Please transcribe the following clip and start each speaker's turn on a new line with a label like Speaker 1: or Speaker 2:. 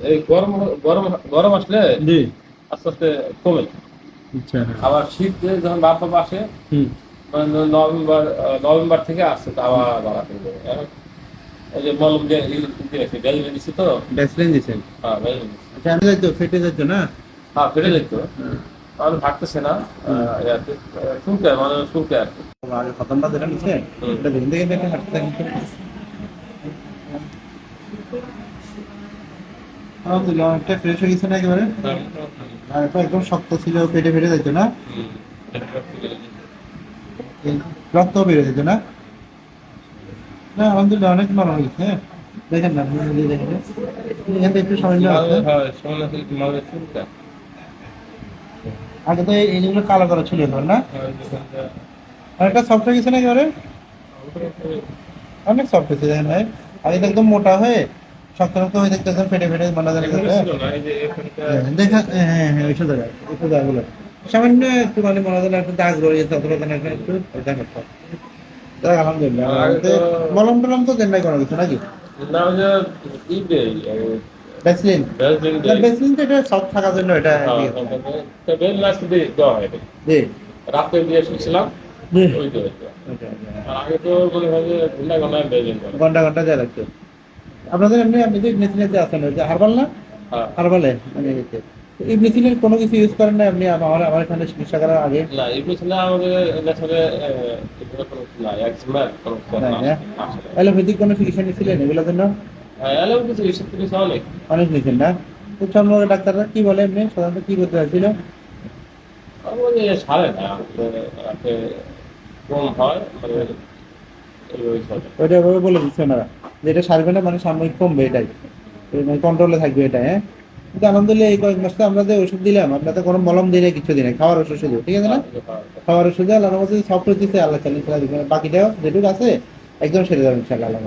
Speaker 1: এই গরম গরম গরম আসলে
Speaker 2: জি।
Speaker 1: আস্তে আস্তে কমে।
Speaker 2: আচ্ছা।
Speaker 1: আবার শীত যখন বাপ বাপ আসে মানে নভেম্বর নভেম্বর থেকে আসছে তো আবার বাড়াতে ওই যে মলম দিয়ে তো?
Speaker 2: দিছেন?
Speaker 1: হ্যাঁ
Speaker 2: আচ্ছা আমি যাইতো ফেটে যাইতো না?
Speaker 1: হ্যাঁ ফেটে তাহলে ভাগতেছে না শুনতে মানে শুনতে আর কি।
Speaker 2: আগে খতমটা যেটা। এটা হাঁটতে আলহামদুলিল্লাহ অনেকটা ফ্রেশ হয়ে গেছে না একেবারে? আর এটা একদম শক্ত ছিল ফেটে ফেটে যাইতো না। রক্ত বেড়ে যেত না? না আলহামদুলিল্লাহ অনেক নরম হয়ে গেছে। হ্যাঁ দেখেন না আপনি নিজে দেখেন। এখান থেকে একটু সামান্য আছে।
Speaker 1: হ্যাঁ থেকে শুনতে
Speaker 2: আগে তো এই জিনিসগুলো কালো কালো ছিল না?
Speaker 1: হ্যাঁ,
Speaker 2: একটা সফট হয়ে গেছে না একেবারে অনেক সফট হয়েছে দেখেন ভাই। আগে তো একদম মোটা হয়ে শক্ত শক্ত হয়ে দেখতে একদম ফেটে ফেটে মানা জানা
Speaker 1: এখানে ছিল না, এই যে এখানটা
Speaker 2: দেখা হ্যাঁ হ্যাঁ ওইসব জায়গায় ওইসব জায়গাগুলো। সামান্য একটু মানে মনে হয় একটু দাগ রয়ে যেত অথবা যেন একটা ওইটা করতে আলহামদুলিল্লাহ। মলম টলম তো দেন নাই কোনো কিছু নাকি?
Speaker 1: না ওই যে ই দেই, এই
Speaker 2: ভ্যাসলিন
Speaker 1: ভ্যাসলিন
Speaker 2: না,
Speaker 1: দেই।
Speaker 2: ভ্যাসলিন তো এটা সফট থাকার জন্য এটা
Speaker 1: হ্যাঁ,
Speaker 2: ইয়ে।
Speaker 1: হ্যাঁ, হ্যাঁ। হয়। এটা। রাতে দিয়ে শুয়েছিলাম, তো মনে
Speaker 2: ঘণ্টা। ঘণ্টা দেওয়া লাগছে আপনাদের এমনি আপনি মেশিনে যে আছেন ওই যে হারবাল না?
Speaker 1: হ্যাঁ।
Speaker 2: হারবালে? মানে। তো কোনো কিছু ইউজ করেন না আপনি? আমার আমার এখানে চিকিৎসা করার আগে?
Speaker 1: না, আমাদের কোনো না,
Speaker 2: হ্যাঁ? অ্যালোপ্যাথিক চিকিৎসা নিয়েছিলেন এগুলোর জন্য?
Speaker 1: হ্যাঁ, এসব অনেক।
Speaker 2: অনেক নিয়েছেন না? তো ডাক্তাররা কি বলে এমনি? সাধারণত কি করতে চাইছিল?
Speaker 1: সারে না, কম হয়, মানে।
Speaker 2: ওইটা বলে দিচ্ছে ওনারা যে এটা সারবে না মানে সাময়িক কমবে এটাই। মানে কন্ট্রোলে থাকবে এটা হ্যাঁ? কিন্তু আলহামদুলিল্লাহ এই কয়েক মাসে আমরা যে ওষুধ দিলাম আপনাদের কোনো মলম দিলে কিছু দিনে খাওয়ার ওষুধ শুধু ঠিক আছে না? খাওয়ার ওষুধে আল্লাহ সফট হচ্ছে আল্লাহ চালিয়ে বাকিটাও যেটুক আছে একদম সেরে যাবে ইনশাআল্লাহ আল্লাহ